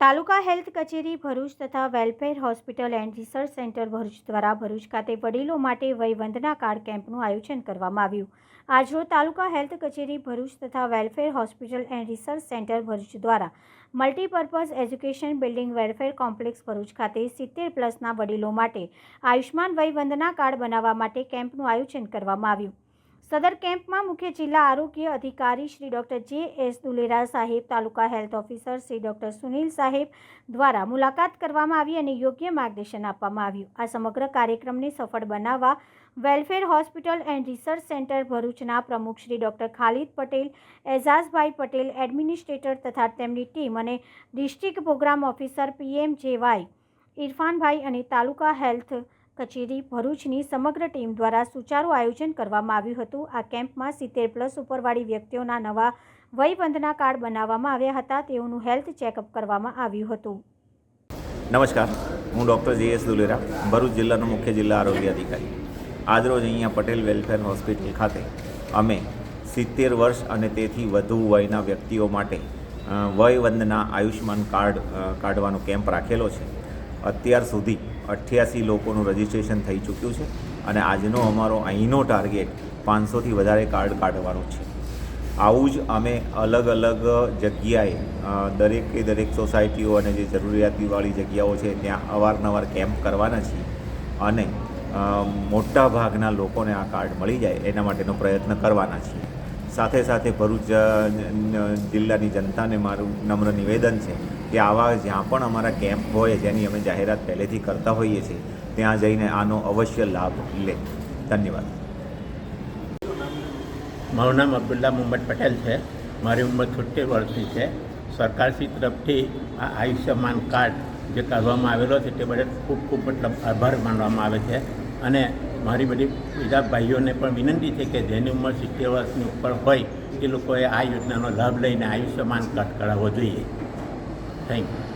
તાલુકા health કચેરી ભરૂચ તથા welfare hospital and research centre Bharuch દ્વારા ભરૂચ ખાતે વડીલો માટે વયવંદના કાર્ડ કેમ્પનું આયોજન કરવામાં આવ્યું. આજરોજ તાલુકા હેલ્થ કચેરી ભરૂચ તથા welfare hospital and research centre Bharuch દ્વારા multipurpose education building welfare complex Bharuch ખાતે સિત્તેર પ્લસના વડીલો માટે આયુષ્માન વયવંદના કાર્ડ બનાવવા માટે કેમ્પનું આયોજન કરવામાં આવ્યું. સદર કેમ્પમાં મુખ્ય જિલ્લા આરોગ્ય અધિકારી Shri doctor J S Dulera સાહેબ, taluka health officer Shri doctor Sunil સાહેબ દ્વારા મુલાકાત કરવામાં આવી અને યોગ્ય માર્ગદર્શન આપવામાં આવ્યું. આ સમગ્ર કાર્યક્રમને સફળ બનાવવા welfare hospital and research centre ભરૂચના પ્રમુખ શ્રી ડૉક્ટર ખાલિદ પટેલ, એઝાઝભાઈ પટેલ, એડમિનિસ્ટ્રેટર તથા તેમની ટીમ અને district program officer PM JAY Irfanbhai અને તાલુકા હેલ્થ કચેરી ભરૂચની સમગ્ર ટીમ દ્વારા સુચારું આયોજન કરવામાં આવ્યું હતું. આ કેમ્પમાં સિત્તેર પ્લસ ઉપરવાળી વ્યક્તિઓના નવા વયબંધના કાર્ડ બનાવવામાં આવ્યા હતા. તેઓનું હેલ્થ ચેકઅપ કરવામાં આવ્યું હતું. નમસ્કાર. હું doctor J S Dulera, Bharuch જિલ્લાનો મુખ્ય જિલ્લા આરોગ્ય અધિકારી. આજરોજ અહીંયા પટેલ વેલફેર હોસ્પિટલ ખાતે અમે સિત્તેર વર્ષ અને તેથી વધુ વયના વ્યક્તિઓ માટે વયવંદના આયુષ્યમાન કાર્ડ કાઢવાનો કેમ્પ રાખેલો છે. અત્યાર સુધી અઠ્યાસી લોકોનું રજિસ્ટ્રેશન થઈ ચૂક્યું છે અને આજનો અમારો અહીંનો ટાર્ગેટ પાંચસોથી વધારે કાર્ડ કાઢવાનો છે. આવું જ અમે અલગ અલગ જગ્યાએ દરેકે દરેક સોસાયટીઓ અને જે જરૂરિયાતીવાળી જગ્યાઓ છે ત્યાં અવારનવાર કેમ્પ કરવાના છીએ અને મોટા ભાગના લોકોને આ કાર્ડ મળી જાય એના માટેનો પ્રયત્ન કરવાના છીએ. સાથે સાથે ભરૂચ જિલ્લાની જનતાને મારું નમ્ર નિવેદન છે કે આવા જ્યાં પણ અમારા કેમ્પ હોય, જેની અમે જાહેરાત પહેલેથી કરતા હોઈએ છીએ, ત્યાં જઈને આનો અવશ્ય લાભ લે. ધન્યવાદ. મારું નામ અબ્દુલ્લા મુહમ્મદ પટેલ છે. મારી ઉંમર છોતેર વર્ષની છે. સરકારશ્રી તરફથી આ આયુષ્યમાન કાર્ડ જે કાઢવામાં આવેલો છે, તે બદલ ખૂબ ખૂબ મતલબ આભાર માનવામાં આવે છે. અને મારી બધી બીજા ભાઈઓને પણ વિનંતી છે કે જેની ઉંમર સિત્તેર વર્ષની ઉપર હોય, એ લોકોએ આ યોજનાનો લાભ લઈને આયુષ્યમાન કાર્ડ કરાવવો જોઈએ. Thank you